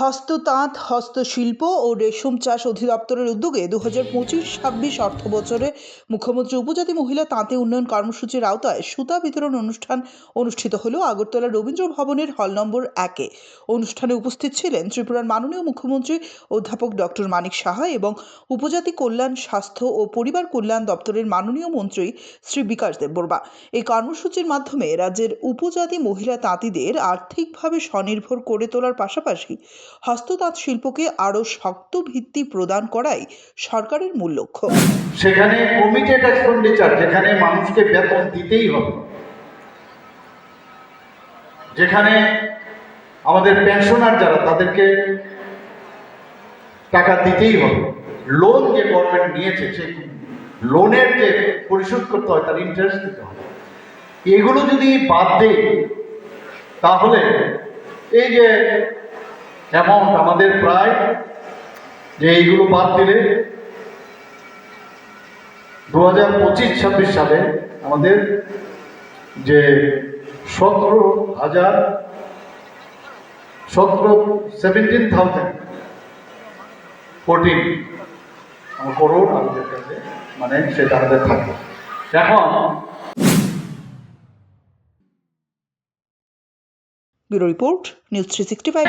হস্ততাঁত, হস্তশিল্প ও রেশম চাষ অধিদপ্তরের উদ্যোগে দু হাজার পঁচিশ ছাব্বিশ অর্থ বছরে মুখ্যমন্ত্রী উপজাতি মহিলা তাঁতি উন্নয়ন কর্মসূচির আওতায় সুতা বিতরণ অনুষ্ঠান অনুষ্ঠিত হল আগরতলা রবীন্দ্র ভবনের হল নম্বর একে। অনুষ্ঠানে উপস্থিত ছিলেন ত্রিপুরার মাননীয় মুখ্যমন্ত্রী অধ্যাপক ডক্টর মানিক সাহা এবং উপজাতি কল্যাণ, স্বাস্থ্য ও পরিবার কল্যাণ দপ্তরের মাননীয় মন্ত্রী শ্রী বিকাশ দেববর্মা। এই কর্মসূচির মাধ্যমে রাজ্যের উপজাতি মহিলা তাঁতিদের আর্থিকভাবে স্বনির্ভর করে তোলার পাশাপাশি হস্ততাঁত শিল্পকে আরও শক্ত ভিত্তি প্রদান করাই সরকারের মূল লক্ষ্য। সেখানে কমিটেড এক্সপেন্ডিচার যেখানে মানুষকে বেতন দিতেই হবে। যেখানে আমাদের পেনশনার যারা, তাদেরকে টাকা দিতেই হবে। লোন যে গভর্নমেন্ট নিয়েছে সেই লোনের যে পরিশোধ করতে হয়, তার ইন্টারেস্ট দিতে হবে। এগুলো যদি বাদ দেয় তাহলে এই যে অ্যামাউন্ট আমাদের প্রায় যে এইগুলো বাদ দিলে দু হাজার পঁচিশ, ছাব্বিশ সালে আমাদের যে সতেরো হাজার সতেরো সেভেন্টিন থাউজেন্ড ফোরটিন করোড় আমাদের কাছে মানে সেটা আমাদের থাকে। এখন bureau report news three sixty five